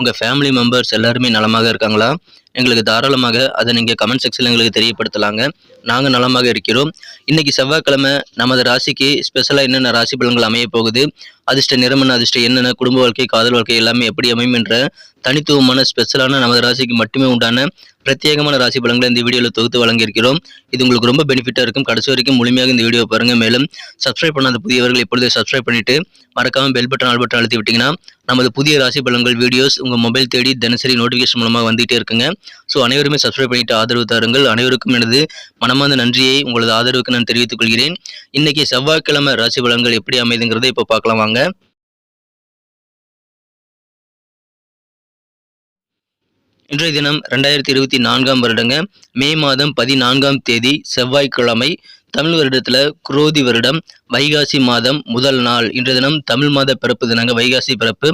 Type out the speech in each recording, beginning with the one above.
உங்கள் family members எல்லாருமே நலமாக இருக்காங்களா? எங்களுக்கு தாராளமாக அதை நீங்கள் கமெண்ட் செக்ஷனில் எங்களுக்கு தெரியப்படுத்தலாங்க. நாங்கள் நலமாக இருக்கிறோம். இன்னைக்கு செவ்வாய்க்கிழமை நமது ராசிக்கு ஸ்பெஷலாக என்னென்ன ராசி பலன்கள் அமைய போகுது? அதிர்ஷ்ட நிறமன அதிர்ஷ்ட என்னென்ன குடும்ப வாழ்க்கை காதல் வாழ்க்கை எல்லாமே எப்படி அமையும் என்ற தனித்துவமான ஸ்பெஷலான நமது ராசிக்கு மட்டுமே உண்டான பிரத்யேகமான ராசி பலன்களை இந்த வீடியோவில் தொகுத்து வழங்கியிருக்கிறோம். இது உங்களுக்கு ரொம்ப பெனிஃபிட்டாக இருக்கும். கடைசி வரைக்கும் முழுமையாக இந்த வீடியோ பாருங்கள் மேலும் சப்ஸ்கிரைப் பண்ணாத புதியவர்கள் இப்பொழுதே சப்ஸ்கிரைப் பண்ணிவிட்டு மறக்காமல் பெல் பட்டன் ஆல் பட்டன் அழுத்தி விட்டிங்கன்னா நமது புதிய ராசி பலன்கள் வீடியோஸ் உங்கள் மொபைல் தேடி தினசரி நோட்டிஃபிகேஷன் மூலமாக வந்துகிட்டே இருக்குங்க. ஸோ அனைவருமே சப்ஸ்கிரைப் பண்ணிட்டு ஆதரவு தாருங்கள். அனைவருக்கும் எனது மனமார்ந்த நன்றியை உங்களது ஆதரவுக்கு நான் தெரிவித்துக் கொள்கிறேன். இன்றைக்கி செவ்வாய்க்கிழமை ராசி பலன்கள் எப்படி அமைதுங்கிறத இப்போ பார்க்கலாம் வாங்க. இன்றைய தினம் ரெண்டாயிரத்தி இருபத்தி நான்காம் வருடங்க. மே மாதம் பதினான்காம் தேதி செவ்வாய்க்கிழமை தமிழ் வருடத்தில் குரோதி வருடம். வைகாசி மாதம் முதல் நாள். இன்றைய தினம் தமிழ் மாத பிறப்பு தினங்க வைகாசி பிறப்பு.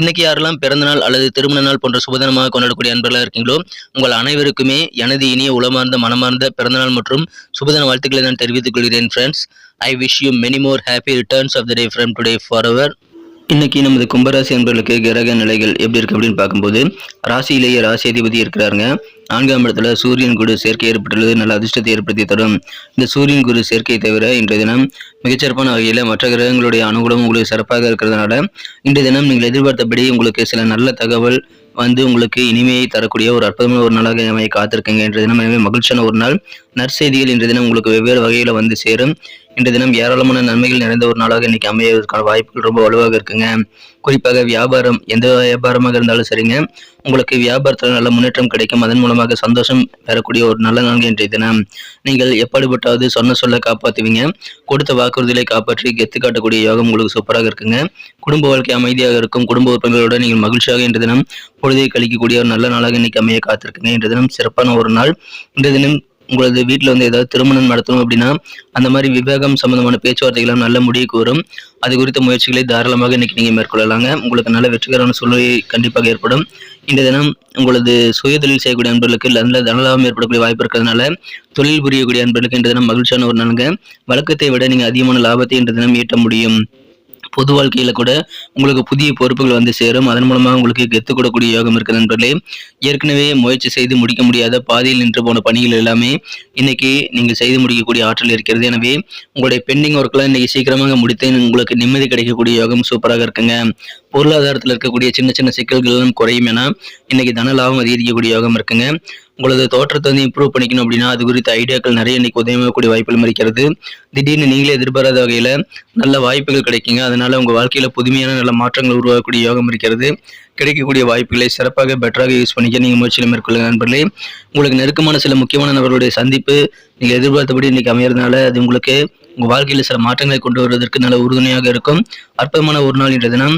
இன்னைக்கு யாரெல்லாம் பிறந்த நாள் அல்லது திருமண நாள் போன்ற சுபதினமாக கொண்டாடக்கூடிய அன்பர்களாக இருக்கீங்களோ உங்கள் அனைவருக்குமே எனது இனிய உளமார்ந்த மனமார்ந்த பிறந்தநாள் மற்றும் சுபதின வாழ்த்துக்களை நான் தெரிவித்துக் கொள்கிறேன் friends I wish you many more happy returns of the day from today for our இன்னைக்கு நமது கும்பராசி அன்பர்களுக்கு கிரக நிலைகள் எப்படி இருக்கு அப்படின்னு பார்க்கும்போது ராசியிலேயே ராசி அதிபதி இருக்கிறாருங்க. நான்காம் இடத்துல சூரியன் குரு சேர்க்கை ஏற்பட்டுள்ளது. நல்ல அதிர்ஷ்டத்தை ஏற்படுத்தி தரும். இந்த சூரியன் குரு சேர்க்கை தவிர இன்றைய தினம் மிகச்சிறப்பான வகையில் மற்ற கிரகங்களுடைய அனுகூலம் உங்களுக்கு சிறப்பாக இருக்கிறதுனால இன்றைய தினம் நீங்கள் எதிர்பார்த்தபடி உங்களுக்கு சில நல்ல தகவல் வந்து உங்களுக்கு இனிமையை தரக்கூடிய ஒரு அற்புதமான ஒரு நாளாக அமைய காத்திருக்கீங்க. இன்றைய தினம் எனவே மகிழ்ச்சியான ஒரு நாள். நற்செய்திகள் இன்றைய தினம் உங்களுக்கு வெவ்வேறு வகையில் வந்து சேரும். இன்றைய தினம் ஏராளமான நன்மைகள் நிறைந்த ஒரு நாளாக இன்னைக்கு அமையவதற்கான வாய்ப்புகள் ரொம்ப வலுவாக இருக்குங்க. குறிப்பாக வியாபாரம் எந்த வியாபாரமாக இருந்தாலும் சரிங்க. உங்களுக்கு வியாபாரத்தில் நல்ல முன்னேற்றம் கிடைக்கும். அதன் மூலமாக சந்தோஷம் பெறக்கூடிய ஒரு நல்ல நாள் இன்றைய தினம். நீங்கள் எப்படிப்பட்டாவது சொன்ன சொல்ல காப்பாற்றுவீங்க கொடுத்த வாக்குறுதிகளை காப்பாற்றி கெத்து காட்டக்கூடிய யோகம் உங்களுக்கு சூப்பராக இருக்குங்க. குடும்ப வாழ்க்கை அமைதியாக இருக்கும். குடும்ப உறுப்பினர்களோட நீங்கள் மகிழ்ச்சியாக இன்றைய தினம் பொழுதை கழிக்கக்கூடிய ஒரு நல்ல நாளாக இன்னைக்கு அமைய காத்திருக்குங்க. இன்றைய தினம் சிறப்பான ஒரு நாள். இன்றைய தினம் உங்களது வீட்டில் வந்து ஏதாவது திருமணம் நடத்தணும் அப்படின்னா அந்த மாதிரி விவேகம் சம்பந்தமான பேச்சுவார்த்தைகளும் நல்ல முடிவுக்கு வரும் அது குறித்த முயற்சிகளை தாராளமாக இன்னைக்கு நீங்கள் மேற்கொள்ளலாங்க. உங்களுக்கு நல்ல வெற்றிகரமான சூழ்நிலை கண்டிப்பாக ஏற்படும். இந்த தினம் உங்களது சுயதொழில் செய்யக்கூடிய நண்பர்களுக்கு நல்ல தனலாபம் ஏற்படக்கூடிய வாய்ப்பு இருக்கிறதுனால தொழில் புரியக்கூடிய அன்பர்களுக்கு இந்த தினம் மகிழ்ச்சியான ஒரு நாளுங்க. வழக்கத்தை விட நீங்கள் அதிகமான லாபத்தை இன்று தினம் ஈட்ட முடியும். பொது வாழ்க்கையில கூட உங்களுக்கு புதிய பொறுப்புகள் வந்து சேரும். அதன் மூலமாக உங்களுக்கு கெத்து கூடக்கூடிய யோகம் இருக்குது நண்பர்களே. ஏற்கனவே முயற்சி செய்து முடிக்க முடியாத பாதையில் நின்று போன பணிகள் எல்லாமே இன்னைக்கு நீங்கள் செய்து முடிக்கக்கூடிய ஆற்றல் இருக்கிறது. எனவே உங்களுடைய பெண்டிங் ஒர்க்லாம் இன்னைக்கு சீக்கிரமாக முடித்து உங்களுக்கு நிம்மதி கிடைக்கக்கூடிய யோகம் சூப்பராக இருக்குங்க. பொருளாதாரத்தில் இருக்கக்கூடிய சின்ன சின்ன சிக்கல்கள் எல்லாம் குறையும் என இன்னைக்கு தன லாபம் அதிகரிக்கக்கூடிய யோகம் இருக்குங்க. உங்களது தோற்றத்தை வந்து இம்ப்ரூவ் பண்ணிக்கணும் அப்படின்னா அது குறித்த ஐடியாக்கள் நிறைய இன்னைக்கு உதவக்கூடிய வாய்ப்புகள் இருக்கிறது திடீர்னு நீங்களே எதிர்பாராத வகையில் நல்ல வாய்ப்புகள் கிடைக்குங்க. அதனால உங்கள் வாழ்க்கையில் புதுமையான நல்ல மாற்றங்கள் உருவாகக்கூடிய யோகம் இருக்கிறது. கிடைக்கக்கூடிய வாய்ப்புகளை சிறப்பாக பெட்டராக யூஸ் பண்ணிக்க நீங்கள் முயற்சியில் மேற்கொள்ளுங்க நண்பர்களே. உங்களுக்கு நெருக்கமான சில முக்கியமான நபர்களுடைய சந்திப்பு நீங்கள் எதிர்பார்த்தபடி இன்னைக்கு அமையறதுனால அது உங்களுக்கு உங்கள் வாழ்க்கையில் சில மாற்றங்களை கொண்டு வருவதற்கு நல்ல உறுதுணையாக இருக்கும். அற்புதமான ஒரு நாள் இன்றைய தினம்.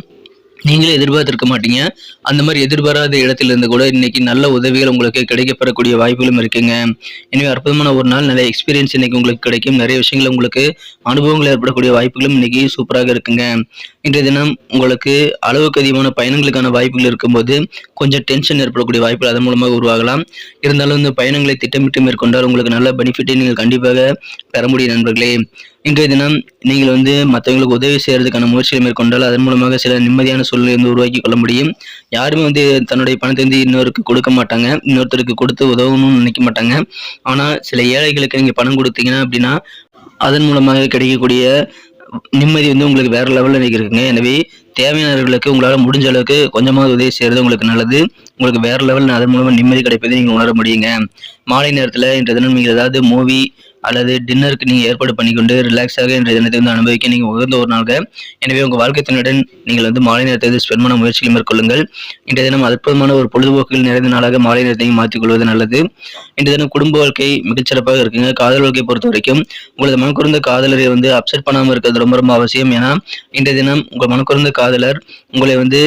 நீங்களே எதிர்பார்த்திருக்க மாட்டீங்க. அந்த மாதிரி எதிர்பாராத இடத்துல இருந்து கூட இன்னைக்கு நல்ல உதவிகள் உங்களுக்கு கிடைக்கப்பெறக்கூடிய வாய்ப்புகளும் இருக்குங்க. எனவே அற்புதமான ஒரு நாள் நிறைய எக்ஸ்பீரியன்ஸ் இன்னைக்கு உங்களுக்கு கிடைக்கும். நிறைய விஷயங்கள் உங்களுக்கு அனுபவங்கள் ஏற்படக்கூடிய வாய்ப்புகளும் இன்னைக்கு சூப்பராக இருக்குங்க. இன்றைய தினம் உங்களுக்கு அளவுக்கு அதிகமான பயணங்களுக்கான வாய்ப்புகள் இருக்கும்போது கொஞ்சம் டென்ஷன் ஏற்படக்கூடிய வாய்ப்புகள் அதன் மூலமாக உருவாகலாம். இருந்தாலும் இந்த பயணங்களை திட்டமிட்டு மேற்கொண்டால் உங்களுக்கு நல்ல பெனிஃபிட்டை நீங்கள் கண்டிப்பாக பெற முடியும் நண்பர்களே. இன்றைய தினம் நீங்கள் வந்து மற்றவங்களுக்கு உதவி செய்யறதுக்கான முயற்சிகளை மேற்கொண்டால் அதன் மூலமாக சில நிம்மதியான சூழ்நிலை வந்து உருவாக்கி கொள்ள முடியும். யாருமே வந்து தன்னுடைய பணத்தை வந்து இன்னொருக்கு கொடுக்க மாட்டாங்க. இன்னொருத்தருக்கு கொடுத்து உதவணும்னு நினைக்க மாட்டாங்க. ஆனால் சில ஏழைகளுக்கு நீங்கள் பணம் கொடுத்தீங்கன்னா அப்படின்னா அதன் மூலமாக கிடைக்கக்கூடிய நிம்மதி வந்து உங்களுக்கு வேற லெவலில் இன்னைக்கு இருக்குங்க. எனவே தேவையானவர்களுக்கு உங்களால் முடிஞ்ச அளவுக்கு கொஞ்சமாக உதவி செய்கிறது உங்களுக்கு நல்லது. உங்களுக்கு வேற லெவலில் அதன் மூலமாக நிம்மதி கிடைப்பதை நீங்கள் உணர முடியுங்க. மாலை நேரத்தில் இன்றைய தினம் நீங்கள் ஏதாவது மூவி அல்லது டின்னருக்கு நீங்கள் ஏற்பாடு பண்ணிக்கொண்டு ரிலாக்ஸாக இன்றைய தினத்தை வந்து அனுபவிக்க நீங்கள் உகந்த ஒரு நாளாக. எனவே உங்கள் வாழ்க்கை நீங்கள் வந்து மாலை நேரத்தை வந்து ஸ்பெண்ட் பண்ண முயற்சிகளை மேற்கொள்ளுங்கள். இன்றைய தினம் அற்புதமான ஒரு பொழுதுபோக்குகள் நிறைந்த நாளாக மாலை நேரத்தை மாற்றிக்கொள்வது நல்லது. இன்றைய தினம் குடும்ப வாழ்க்கை மிகச்சிறப்பாக இருக்குங்க. காதல் வாழ்க்கை பொறுத்த வரைக்கும் உங்களது மனக்குறந்த காதலரை வந்து அப்செட் பண்ணாமல் இருக்கிறது ரொம்ப ரொம்ப அவசியம். ஏன்னா இன்றைய தினம் உங்கள் மனக்குறந்த காதலர் உங்களை வந்து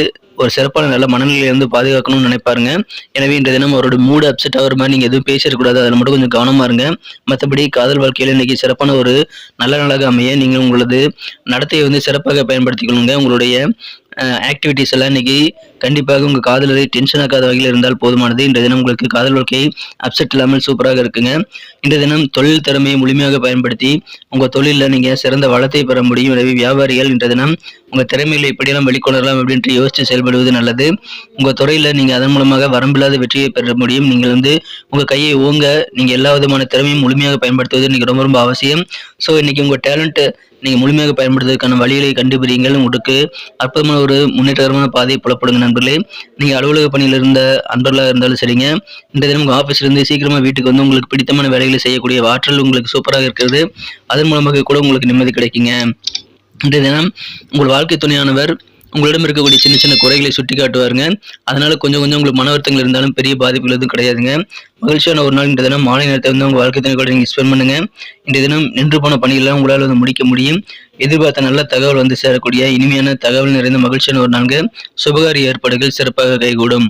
ஒரு சிறப்பான நல்ல மனநிலையை வந்து பாதுகாக்கணும்னு நினைப்பாருங்க. எனவே இந்த தினம் அவரோட மூடு அப்செட் ஆகிற மாதிரி நீங்கள் எதுவும் பேசிடக்கூடாது. அதில் மட்டும் கொஞ்சம் கவனமாக இருங்க. மற்றபடி காதல் வாழ்க்கையில் இன்னைக்கு சிறப்பான ஒரு நல்ல நாளாக அமைய நீங்கள் உங்களது நடத்தையை வந்து சிறப்பாக பயன்படுத்திக்கணுங்க உங்களுடைய ஆக்டிவிட்டிஸ் எல்லாம் இன்னைக்கு கண்டிப்பாக உங்கள் காதலரை டென்ஷன் ஆக்காத வகையில் இருந்தால் போதுமானது. இன்றைய தினம் உங்களுக்கு காதல் வாழ்க்கை அப்செட் இல்லாமல் சூப்பராக இருக்குங்க. இன்றைய தினம் தொழில் திறமையை முழுமையாக பயன்படுத்தி உங்கள் தொழிலில் நீங்கள் சிறந்த வளத்தை பெற முடியும். எனவே வியாபாரிகள் இன்றைய தினம் உங்கள் திறமைகளை எப்படியெல்லாம் வெளிக்கொணரலாம் அப்படின்ட்டு யோசித்து செயல்படுவது நல்லது. உங்கள் துறையில் நீங்கள் அதன் மூலமாக வரம்பில்லாத வெற்றியை பெற முடியும். நீங்கள் வந்து உங்கள் கையை ஓங்க நீங்கள் எல்லா விதமான திறமையும் முழுமையாக பயன்படுத்துவது இன்னைக்கு ரொம்ப ரொம்ப அவசியம். ஸோ இன்னைக்கு உங்கள் டேலண்ட்டு நீங்கள் முழுமையாக பயன்படுத்துவதற்கான வழிகளை கண்டுபிடிங்கள். உங்களுக்கு அற்புதமான ஒரு முன்னேற்றகரமான பாதையை புலப்படுங்க நண்பர்களே. நீங்கள் அலுவலக பணியில் இருந்த அன்பர்களாக இருந்தாலும் சரிங்க. இந்த தினம் உங்கள் ஆஃபீஸ்லேருந்து சீக்கிரமாக வீட்டுக்கு வந்து உங்களுக்கு பிடித்தமான வேலைகளை செய்யக்கூடிய ஆற்றல் உங்களுக்கு சூப்பராக இருக்கிறது. அதன் மூலமாக கூட உங்களுக்கு நிம்மதி கிடைக்குங்க. இன்றைய தினம் உங்கள் வாழ்க்கை துணையானவர் உங்களிடம் இருக்கக்கூடிய சின்ன சின்ன குறைகளை சுட்டி காட்டுவாருங்க. அதனால கொஞ்சம் கொஞ்சம் உங்களுக்கு மன வருத்தங்கள் இருந்தாலும் பெரிய பாதிப்புகள் எதுவும் கிடையாதுங்க. மகிழ்ச்சியான ஒரு நாள் இந்த தினம். மாலை நேரத்தை வந்து உங்கள் வாழ்க்கை துணை கூட நீங்கள் ஸ்பெண்ட் பண்ணுங்க. இன்றைய தினம் நின்று போன பணியெல்லாம் உங்களால் வந்து முடிக்க முடியும். எதிர்பார்த்த நல்ல தகவல் வந்து சேரக்கூடிய இனிமையான தகவல் நிறைந்த மகிழ்ச்சியான ஒரு நான்கு சுபகாரிய ஏற்பாடுகள் சிறப்பாக கைகூடும்.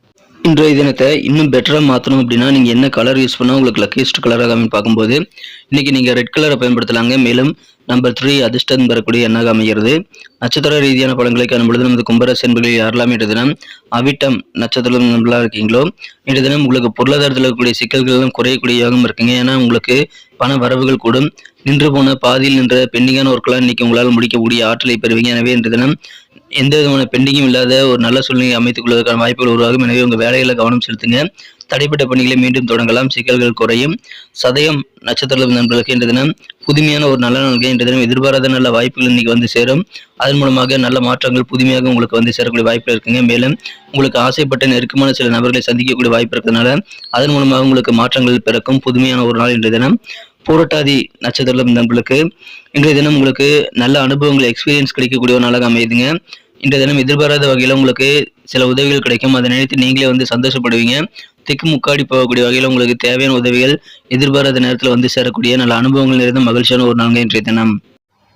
இன்றைய தினத்தை இன்னும் பெட்டராக மாற்றணும் அப்படின்னா நீங்கள் என்ன கலர் யூஸ் பண்ணால் உங்களுக்கு லக்கியஸ்ட் கலராக அமைன்னு பார்க்கும்போது இன்றைக்கி நீங்கள் ரெட் கலரை பயன்படுத்தலாங்க. மேலும் நம்பர் த்ரீ அதிர்ஷ்டம் பெறக்கூடிய எண்ணாக அமைகிறது. நட்சத்திர ரீதியான பழங்களை காணும் பொழுது நமது கும்பராசி என்பர்களில் யாரெல்லாம் இன்றைய தினம் அவிட்டம் நட்சத்திரம் நம்மளாக இருக்கீங்களோ இன்றைய தினம் உங்களுக்கு பொருளாதாரத்தில் இருக்கக்கூடிய சிக்கல்கள் எல்லாம் குறையக்கூடிய யோகம் இருக்குங்க. ஏன்னா உங்களுக்கு பண வரவுகள் கூடும். நின்று போன பாதியில் நின்ற பெண்டிங்கான ஒர்க்கெல்லாம் இன்னைக்கு உங்களால் முடிக்கக்கூடிய ஆற்றலை பெறுவீங்க. எனவே இன்றைய தினம் எந்த விதமான பெண்டிங்கும் இல்லாத ஒரு நல்ல சூழ்நிலையை அமைத்துக் கொள்வதற்கான வாய்ப்புகள் உருவாகும். எனவே உங்கள் வேலைகளை கவனம் செலுத்துங்க. தடைப்பட்ட பணிகளை மீண்டும் தொடங்கலாம். சிக்கல்கள் குறையும். சதயம் நட்சத்திர நண்பர்களுக்கு இன்று தினம் புதுமையான ஒரு நல்ல நாள்கள் இன்று தினம் எதிர்பாராத நல்ல வாய்ப்புகள் இன்னைக்கு வந்து சேரும். அதன் மூலமாக நல்ல மாற்றங்கள் புதுமையாக உங்களுக்கு வந்து சேரக்கூடிய வாய்ப்பு இருக்குங்க. மேலும் உங்களுக்கு ஆசைப்பட்ட நெருக்கமான சில நபர்களை சந்திக்கக்கூடிய வாய்ப்பு இருக்கிறதுனால அதன் மூலமாக உங்களுக்கு மாற்றங்கள் பிறக்கும். புதுமையான ஒரு நாள் இன்று தினம். பூரட்டாதி நட்சத்திரம் நண்பர்களுக்கு இன்றைய தினம் உங்களுக்கு நல்ல அனுபவங்கள் எக்ஸ்பீரியன்ஸ் கிடைக்கக்கூடிய ஒரு நாளாக அமையுதுங்க. இன்றைய தினம் எதிர்பாராத வகையில் உங்களுக்கு சில உதவிகள் கிடைக்கும். அதை நினைத்து நீங்களே வந்து சந்தோஷப்படுவீங்க. திக்கு முக்காடி போகக்கூடிய வகையில் உங்களுக்கு தேவையான உதவிகள் எதிர்பாராத நேரத்தில் வந்து சேரக்கூடிய நல்ல அனுபவங்கள் நிறைந்த மகிழ்ச்சியான ஒரு நாள் இன்றைய தினம்.